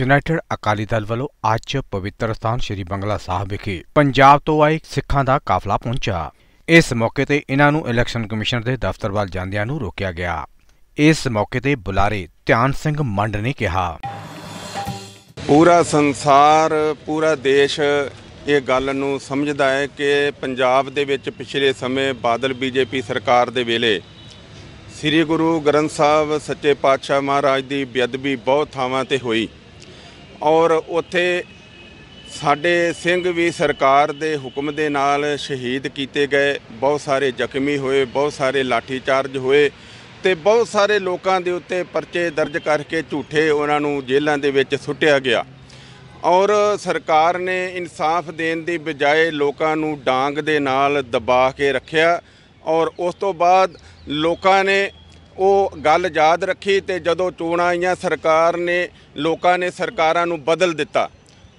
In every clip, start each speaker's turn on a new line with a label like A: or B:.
A: United Akali Dal ਵੱਲੋਂ ਅੱਜ ਪਵਿੱਤਰ ਸਥਾਨ ਸ੍ਰੀ ਬੰਗਲਾ ਸਾਹਿਬ ਵਿਖੇ ਪੰਜਾਬ ਤੋਂ ਆਏ ਸਿੱਖਾਂ ਦਾ ਕਾਫਲਾ ਪਹੁੰਚਾ ਇਸ ਮੌਕੇ ਤੇ ਇਹਨਾਂ ਨੂੰ ਇਲੈਕਸ਼ਨ ਕਮਿਸ਼ਨ ਦੇ ਦਫ਼ਤਰ ਵੱਲ ਜਾਂਦਿਆਂ ਨੂੰ ਰੋਕਿਆ ਗਿਆ। ਇਸ ਮੌਕੇ ਤੇ ਬੁਲਾਰੇ ਧਿਆਨ ਸਿੰਘ ਮੰਡ ਨੇ ਕਿਹਾ।
B: ਪੂਰਾ ਸੰਸਾਰ, ਪੂਰਾ ਦੇਸ਼ ਇਹ ਗੱਲ ਨੂੰ ਸਮਝਦਾ ਹੈ ਕਿ ਪੰਜਾਬ ਦੇ ਵਿੱਚ ਪਿਛਲੇ ਸਮੇਂ ਬਾਦਲ ਬੀਜੇਪੀ ਸਰਕਾਰ ਦੇ ਵੇਲੇ ਸ੍ਰੀ ਗੁਰੂ ਗ੍ਰੰਥ ਸਾਹਿਬ ਸੱਚੇ ਪਾਤਸ਼ਾਹ ਮਹਾਰਾਜ ਦੀ ਬੇਅਦਬੀ ਬਹੁਤ ਥਾਵਾਂ ਤੇ ਹੋਈ। ਔਰ ਉੱਥੇ ਸਾਡੇ ਸਿੰਘ ਵੀ ਸਰਕਾਰ ਦੇ ਹੁਕਮ ਦੇ ਨਾਲ ਸ਼ਹੀਦ ਕੀਤੇ ਗਏ। ਬਹੁਤ ਸਾਰੇ ਜ਼ਖਮੀ ਹੋਏ, ਬਹੁਤ ਸਾਰੇ ਲਾਠੀ ਚਾਰਜ ਹੋਏ ਤੇ ਬਹੁਤ ਸਾਰੇ ਲੋਕਾਂ ਦੇ ਉੱਤੇ ਪਰਚੇ ਦਰਜ ਕਰਕੇ ਝੂਠੇ ਉਹਨਾਂ ਨੂੰ ਜੇਲ੍ਹਾਂ ਦੇ ਵਿੱਚ ਸੁੱਟਿਆ ਗਿਆ। ਔਰ ਸਰਕਾਰ ਨੇ ਇਨਸਾਫ ਦੇਣ ਦੀ ਬਜਾਏ ਲੋਕਾਂ ਨੂੰ ਡਾਂਗ ਦੇ ਨਾਲ ਦਬਾ ਕੇ ਰੱਖਿਆ ਔਰ ਉਸ ਤੋਂ ਬਾਅਦ ਲੋਕਾਂ ਨੇ ਉਹ ਗੱਲ ਯਾਦ ਰੱਖੀ ਤੇ ਜਦੋਂ ਚੋਣਾਂ ਆਈਆਂ, ਸਰਕਾਰ ਨੇ, ਲੋਕਾਂ ਨੇ ਸਰਕਾਰਾਂ ਨੂੰ ਬਦਲ ਦਿੱਤਾ।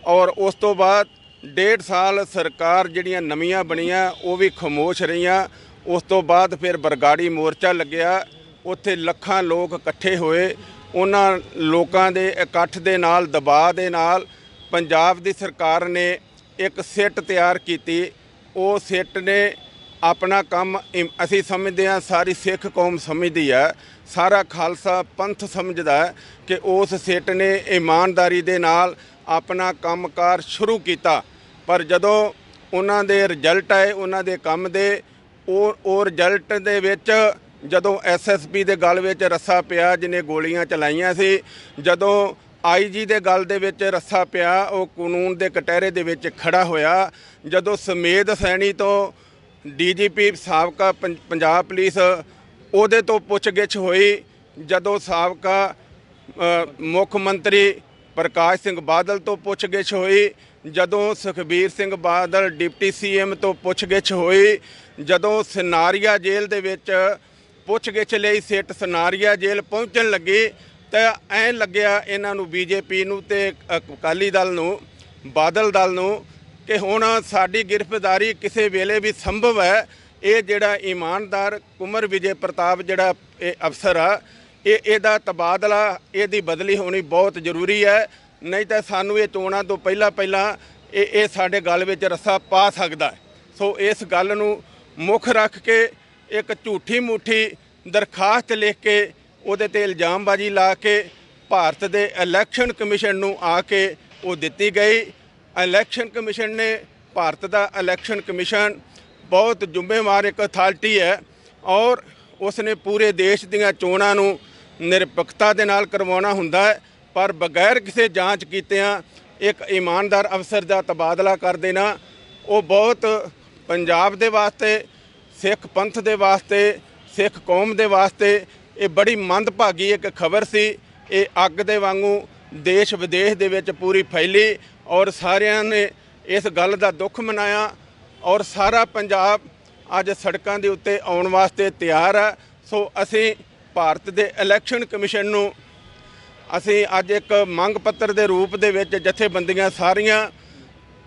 B: ਔਰ ਉਸ ਤੋਂ ਬਾਅਦ ਡੇਢ ਸਾਲ ਸਰਕਾਰ ਜਿਹੜੀਆਂ ਨਵੀਆਂ ਬਣੀਆਂ, ਉਹ ਵੀ ਖਮੋਸ਼ ਰਹੀਆਂ। ਉਸ ਤੋਂ ਬਾਅਦ ਫਿਰ ਬਰਗਾੜੀ ਮੋਰਚਾ ਲੱਗਿਆ। ਉੱਥੇ ਲੱਖਾਂ ਲੋਕ ਇਕੱਠੇ ਹੋਏ। ਉਹਨਾਂ ਲੋਕਾਂ ਦੇ ਇਕੱਠ ਦੇ ਨਾਲ, ਦਬਾਅ ਦੇ ਨਾਲ ਪੰਜਾਬ ਦੀ ਸਰਕਾਰ ਨੇ ਇੱਕ ਸਿੱਟ ਤਿਆਰ ਕੀਤੀ। ਉਹ ਸਿੱਟ ਨੇ ਆਪਣਾ ਕੰਮ ਇਮ- ਅਸੀਂ ਸਮਝਦੇ ਹਾਂ, ਸਾਰੀ ਸਿੱਖ ਕੌਮ ਸਮਝਦੀ ਹੈ। ਸਾਰਾ ਖਾਲਸਾ ਪੰਥ ਸਮਝਦਾ ਕਿ ਉਸ ਸਿੱਟ ਨੇ ਇਮਾਨਦਾਰੀ ਦੇ ਨਾਲ ਆਪਣਾ ਕੰਮਕਾਰ ਸ਼ੁਰੂ ਕੀਤਾ। ਪਰ ਜਦੋਂ ਉਹਨਾਂ ਦੇ ਰਿਜ਼ਲਟ ਆਏ, ਉਹਨਾਂ ਦੇ ਕੰਮ ਦੇ, ਉਹ ਉਹ ਰਿਜ਼ਲਟ ਦੇ ਵਿੱਚ ਜਦੋਂ ਐਸਐਸਪੀ ਦੇ ਗਲ ਵਿੱਚ ਰੱਸਾ ਪਿਆ, ਜਿਹਨੇ ਗੋਲੀਆਂ ਚਲਾਈਆਂ ਸੀ, ਜਦੋਂ ਆਈਜੀ ਦੇ ਗੱਲ ਦੇ ਵਿੱਚ ਰੱਸਾ ਪਿਆ, ਉਹ ਕਾਨੂੰਨ ਦੇ ਕਟਹਿਰੇ ਦੇ ਵਿੱਚ ਖੜਾ ਹੋਇਆ। ਜਦੋਂ ਸਮੇਦ ਸੈਣੀ ਤੋਂ ਡੀਜੀਪੀ ਸਾਬਕਾ ਪੰ- ਪੰਜਾਬ ਪੁਲਿਸ ਉਹਦੇ ਤੋਂ ਪੁੱਛਗਿੱਛ ਹੋਈ ਜਦੋਂ ਸਾਬਕਾ ਮੁੱਖ ਮੰਤਰੀ ਪ੍ਰਕਾਸ਼ ਸਿੰਘ ਬਾਦਲ ਤੋਂ ਪੁੱਛਗਿੱਛ ਹੋਈ। ਜਦੋਂ ਸੁਖਬੀਰ ਸਿੰਘ ਬਾਦਲ ਡਿਪਟੀ ਸੀਐਮ ਤੋਂ ਪੁੱਛਗਿੱਛ ਹੋਈ, ਜਦੋਂ ਸਨਾਰੀਆ ਜੇਲ੍ਹ ਦੇ ਵਿੱਚ ਪੁੱਛਗਿੱਛ ਲਈ ਸਿੱਟ ਸਨਾਰੀਆ ਜੇਲ੍ਹ ਪਹੁੰਚਣ ਲੱਗੀ, ਤਾਂ ਐਂ ਲੱਗਿਆ ਇਹਨਾਂ ਨੂੰ ਬੀਜੇਪੀ ਨੂੰ ਤੇ ਅਕਾਲੀ ਦਲ ਨੂੰ, ਬਾਦਲ ਦਲ ਨੂੰ ਕਿ ਹੁਣ ਸਾਡੀ ਗ੍ਰਿਫਤਾਰੀ ਕਿਸੇ ਵੇਲੇ ਵੀ ਸੰਭਵ ਹੈ, ਇਹ ਜਿਹੜਾ ਇਮਾਨਦਾਰ ਕੁਮਰ ਵਿਜੇ ਪ੍ਰਤਾਪ ਜਿਹੜਾ ਇਹ ਅਫਸਰ ਆ, ਇਹ ਇਹਦਾ ਤਬਾਦਲਾ, ਇਹਦੀ ਬਦਲੀ ਹੋਣੀ ਬਹੁਤ ਜ਼ਰੂਰੀ ਹੈ। ਨਹੀਂ ਤਾਂ ਸਾਨੂੰ ਇਹ ਚੋਣਾਂ ਤੋਂ ਪਹਿਲਾਂ ਪਹਿਲਾਂ ਇਹ ਇਹ ਸਾਡੇ ਗੱਲ ਵਿੱਚ ਰੱਸਾ ਪਾ ਸਕਦਾ ਸੋ ਇਸ ਗੱਲ ਨੂੰ ਮੁੱਖ ਰੱਖ ਕੇ ਇੱਕ ਝੂਠੀ ਮੂਠੀ ਦਰਖਾਸਤ ਲਿਖ ਕੇ ਉਹਦੇ ਤੇ ਇਲਜ਼ਾਮਬਾਜ਼ੀ ਲਾ ਕੇ ਭਾਰਤ ਦੇ ਇਲੈਕਸ਼ਨ ਕਮਿਸ਼ਨ ਨੂੰ ਆ ਕੇ ਉਹ ਦਿੱਤੀ ਗਈ। ਇਲੈਕਸ਼ਨ ਕਮਿਸ਼ਨ ਨੇ, ਭਾਰਤ ਦਾ ਇਲੈਕਸ਼ਨ ਕਮਿਸ਼ਨ ਬਹੁਤ ਜ਼ਿੰਮੇਵਾਰ ਇੱਕ ਅਥਾਰਟੀ ਹੈ ਔਰ ਉਸ ਨੇ ਪੂਰੇ ਦੇਸ਼ ਦੀਆਂ ਚੋਣਾਂ ਨੂੰ ਨਿਰਪੱਖਤਾ ਦੇ ਨਾਲ ਕਰਵਾਉਣਾ ਹੁੰਦਾ ਹੈ, ਪਰ ਬਗੈਰ ਕਿਸੇ ਜਾਂਚ ਕੀਤਿਆਂ ਇੱਕ ਇਮਾਨਦਾਰ ਅਫਸਰ ਦਾ ਤਬਾਦਲਾ ਕਰ ਦੇਣਾ, ਉਹ ਬਹੁਤ ਪੰਜਾਬ ਦੇ ਵਾਸਤੇ, ਸਿੱਖ ਪੰਥ ਦੇ ਵਾਸਤੇ, ਸਿੱਖ ਕੌਮ ਦੇ ਵਾਸਤੇ ਇਹ ਬੜੀ ਮੰਦਭਾਗੀ ਇੱਕ ਖਬਰ ਸੀ, ਇਹ ਅੱਗ ਦੇ ਵਾਂਗੂ ਦੇਸ਼ ਵਿਦੇਸ਼ ਦੇ ਵਿੱਚ ਪੂਰੀ ਫੈਲੀ ਔਰ ਸਾਰਿਆਂ ਨੇ ਇਸ ਗੱਲ ਦਾ ਦੁੱਖ ਮਨਾਇਆ ਔਰ ਸਾਰਾ ਪੰਜਾਬ ਅੱਜ ਸੜਕਾਂ ਦੇ ਉੱਤੇ ਆਉਣ ਵਾਸਤੇ ਤਿਆਰ ਹੈ। ਸੋ ਅਸੀਂ ਭਾਰਤ ਦੇ ਇਲੈਕਸ਼ਨ ਕਮਿਸ਼ਨ ਨੂੰ ਅਸੀਂ ਅੱਜ ਇੱਕ ਮੰਗ ਪੱਤਰ ਦੇ ਰੂਪ ਦੇ ਵਿੱਚ ਜਥੇਬੰਦੀਆਂ ਸਾਰੀਆਂ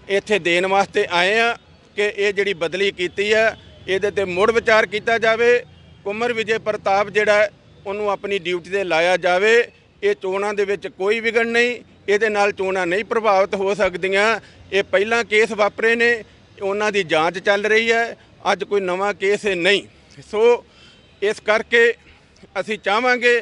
B: ਇੱਥੇ ਦੇਣ ਵਾਸਤੇ ਆਏ ਆ ਕਿ ਇਹ ਜਿਹੜੀ ਬਦਲੀ ਕੀਤੀ ਹੈ, ਇਹਦੇ ਤੇ ਮੁੜ ਵਿਚਾਰ ਕੀਤਾ ਜਾਵੇ। ਕੁਮਰ ਵਿਜੇ ਪ੍ਰਤਾਪ ਜਿਹੜਾ ਉਹਨੂੰ ਆਪਣੀ ਡਿਊਟੀ ਤੇ ਲਾਇਆ ਜਾਵੇ। ਇਹ ਚੋਣਾਂ ਦੇ ਵਿੱਚ ਕੋਈ ਵਿਗੜ ਨਹੀਂ, ਇਹਦੇ ਨਾਲ ਚੋਣਾਂ ਨਹੀਂ ਪ੍ਰਭਾਵਿਤ ਹੋ ਸਕਦੀਆਂ। ਇਹ ਪਹਿਲਾਂ ਕੇਸ ਵਾਪਰੇ ਨੇ, ਉਹਨਾਂ ਦੀ ਜਾਂਚ ਚੱਲ ਰਹੀ ਹੈ, ਅੱਜ ਕੋਈ ਨਵਾਂ ਕੇਸ ਇਹ ਨਹੀਂ। ਸੋ ਇਸ ਕਰਕੇ ਅਸੀਂ ਚਾਹਾਂਗੇ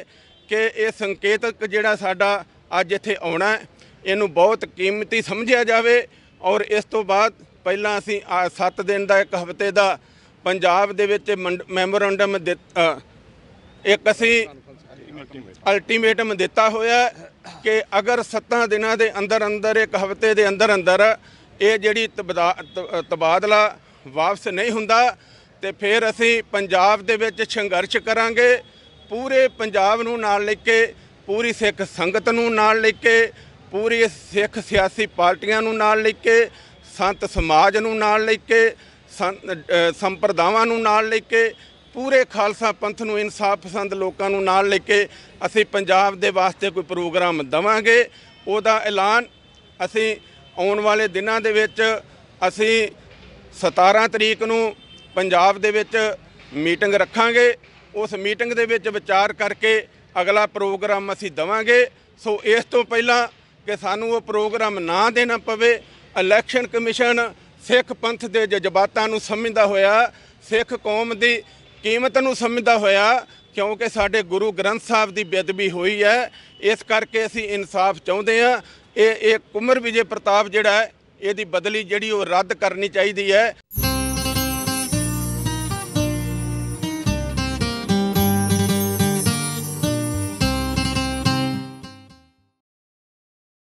B: ਕਿ ਇਹ ਸੰਕੇਤਕ ਜਿਹੜਾ ਸਾਡਾ ਅੱਜ ਇੱਥੇ ਆਉਣਾ ਇਹਨੂੰ ਬਹੁਤ ਕੀਮਤੀ ਸਮਝਿਆ ਜਾਵੇ ਔਰ ਇਸ ਤੋਂ ਬਾਅਦ ਪਹਿਲਾਂ ਅਸੀਂ 7 ਦਿਨ ਦਾ, ਇੱਕ ਹਫ਼ਤੇ ਦਾ ਪੰਜਾਬ ਦੇ ਵਿੱਚ ਮੰਡ- ਮੈਮੋਰੰਡਮ ਦਿੱਤ- ਇੱਕ ਅਸੀਂ ਅਲਟੀਮੇਟਮ ਦਿੱਤਾ ਹੋਇਆ ਕਿ ਅਗਰ 7 ਦਿਨਾਂ ਦੇ ਅੰਦਰ ਅੰਦਰ, ਇੱਕ ਹਫ਼ਤੇ ਦੇ ਅੰਦਰ ਅੰਦਰ ਇਹ ਜਿਹੜੀ ਤਬਦਾ- ਤ- ਤਬਾਦਲਾ ਵਾਪਸ ਨਹੀਂ ਹੁੰਦਾ ਤੇ ਫਿਰ ਅਸੀਂ ਪੰਜਾਬ ਦੇ ਵਿੱਚ ਸੰਘਰਸ਼ ਕਰਾਂਗੇ, ਪੂਰੇ ਪੰਜਾਬ ਨੂੰ ਨਾਲ ਲੈ ਕੇ, ਪੂਰੀ ਸਿੱਖ ਸੰਗਤ ਨੂੰ ਨਾਲ ਲੈ ਕੇ, ਪੂਰੀ ਸਿੱਖ ਸਿਆਸੀ ਪਾਰਟੀਆਂ ਨੂੰ ਨਾਲ ਲੈ ਕੇ, ਸੰਤ ਸਮਾਜ ਨੂੰ ਨਾਲ ਲੈ ਕੇ, ਸੰਤ- ਸੰਪਰਦਾਵਾਂ ਨੂੰ ਨਾਲ ਲੈ ਕੇ ਪੂਰੇ ਖਾਲਸਾ ਪੰਥ ਨੂੰ, ਇਨਸਾਫ ਪਸੰਦ ਲੋਕਾਂ ਨੂੰ ਨਾਲ ਲੈ ਕੇ ਅਸੀਂ ਪੰਜਾਬ ਦੇ ਵਾਸਤੇ ਕੋਈ ਪ੍ਰੋਗਰਾਮ ਦਵਾਂਗੇ। ਉਹਦਾ ਐਲਾਨ ਅਸੀਂ ਆਉਣ ਵਾਲੇ ਦਿਨਾਂ ਦੇ ਵਿੱਚ ਅਸੀਂ 17 ਤਰੀਕ ਨੂੰ ਪੰਜਾਬ ਦੇ ਵਿੱਚ ਮੀਟਿੰਗ ਰੱਖਾਂਗੇ। ਉਸ ਮੀਟਿੰਗ ਦੇ ਵਿੱਚ ਵਿਚਾਰ ਕਰਕੇ ਅਗਲਾ ਪ੍ਰੋਗਰਾਮ ਅਸੀਂ ਦਵਾਂਗੇ। ਸੋ ਇਸ ਤੋਂ ਪਹਿਲਾਂ ਕਿ ਸਾਨੂੰ ਉਹ ਪ੍ਰੋਗਰਾਮ ਨਾ ਦੇਣਾ ਪਵੇ, ਇਲੈਕਸ਼ਨ ਕਮਿਸ਼ਨ ਸਿੱਖ ਪੰਥ ਦੇ ਜਜ਼ਬਾਤਾਂ ਨੂੰ ਸਮਝਦਾ ਹੋਇਆ ਸਿੱਖ ਕੌਮ ਦੀ ਕੀਮਤ ਨੂੰ ਸਮਝਦਾ ਹੋਇਆ? ਕਿਉਂਕਿ ਸਾਡੇ ਗੁਰੂ ਗ੍ਰੰਥ ਸਾਹਿਬ ਦੀ ਬੇਅਦਬੀ ਹੋਈ ਹੈ। ਇਸ ਕਰਕੇ ਅਸੀਂ ਇਨਸਾਫ ਚਾਹੁੰਦੇ ਹਾਂ। ਇਹ ਇਹ ਕੁਮਰ ਵਿਜੇ ਪ੍ਰਤਾਪ ਜਿਹੜਾ ਇਹਦੀ ਬਦਲੀ ਜਿਹੜੀ ਉਹ ਰੱਦ ਕਰਨੀ ਚਾਹੀਦੀ ਹੈ।